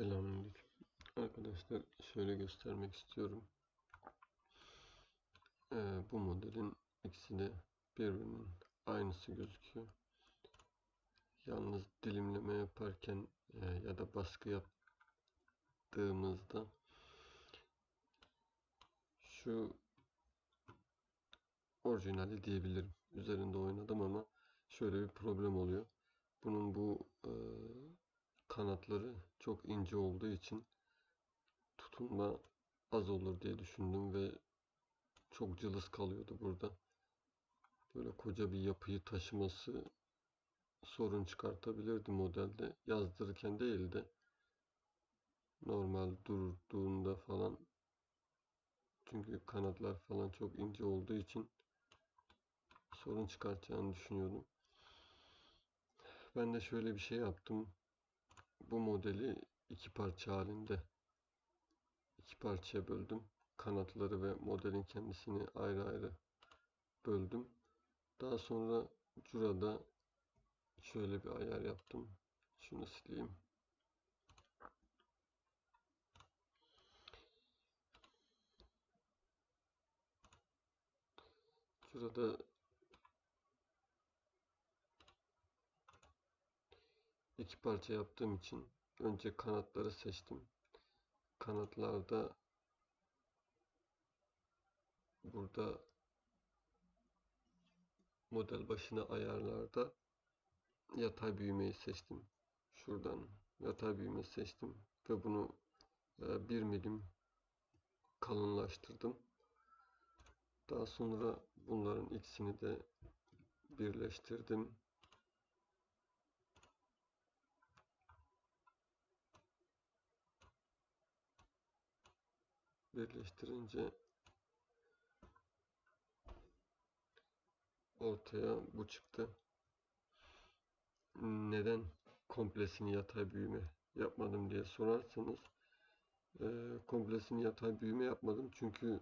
Selamünaleyküm. Arkadaşlar şöyle göstermek istiyorum. Ee, bu modelin ikisi de birbirinin aynısı gözüküyor. Yalnız dilimleme yaparken e, ya da baskı yaptığımızda şu orijinali diyebilirim. Üzerinde oynadım ama şöyle bir problem oluyor. Bunun bu e, kanatları çok ince olduğu için tutunma az olur diye düşündüm ve çok cılız kalıyordu burada. Böyle koca bir yapıyı taşıması sorun çıkartabilirdi modelde. Yazdırırken değil de normal durduğunda falan. Çünkü kanatlar falan çok ince olduğu için sorun çıkartacağını düşünüyordum. Ben de şöyle bir şey yaptım bu modeli iki parça halinde iki parçaya böldüm. Kanatları ve modelin kendisini ayrı ayrı böldüm. Daha sonra Cura'da şöyle bir ayar yaptım. Şunu sileyim. Şurada iki parça yaptığım için önce kanatları seçtim. Kanatlarda burada model başına ayarlarda yatay büyümeyi seçtim. Şuradan yatay büyüme seçtim ve bunu e, bir milim kalınlaştırdım. Daha sonra bunların ikisini de birleştirdim. Birleştirince ortaya bu çıktı. Neden komplesini yatay büyüme yapmadım diye sorarsanız e, komplesini yatay büyüme yapmadım çünkü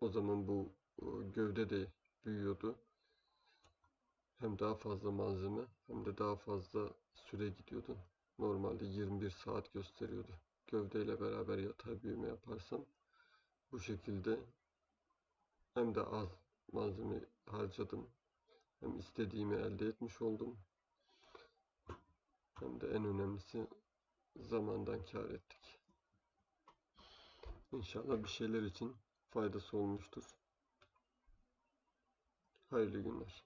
o zaman bu gövde de büyüyordu. Hem daha fazla malzeme hem de daha fazla süre gidiyordu. Normalde 21 saat gösteriyordu. Gövdeyle beraber yatay büyüme yaparsam bu şekilde hem de az malzeme harcadım. Hem istediğimi elde etmiş oldum. Hem de en önemlisi zamandan kar ettik. İnşallah bir şeyler için faydası olmuştur. Hayırlı günler.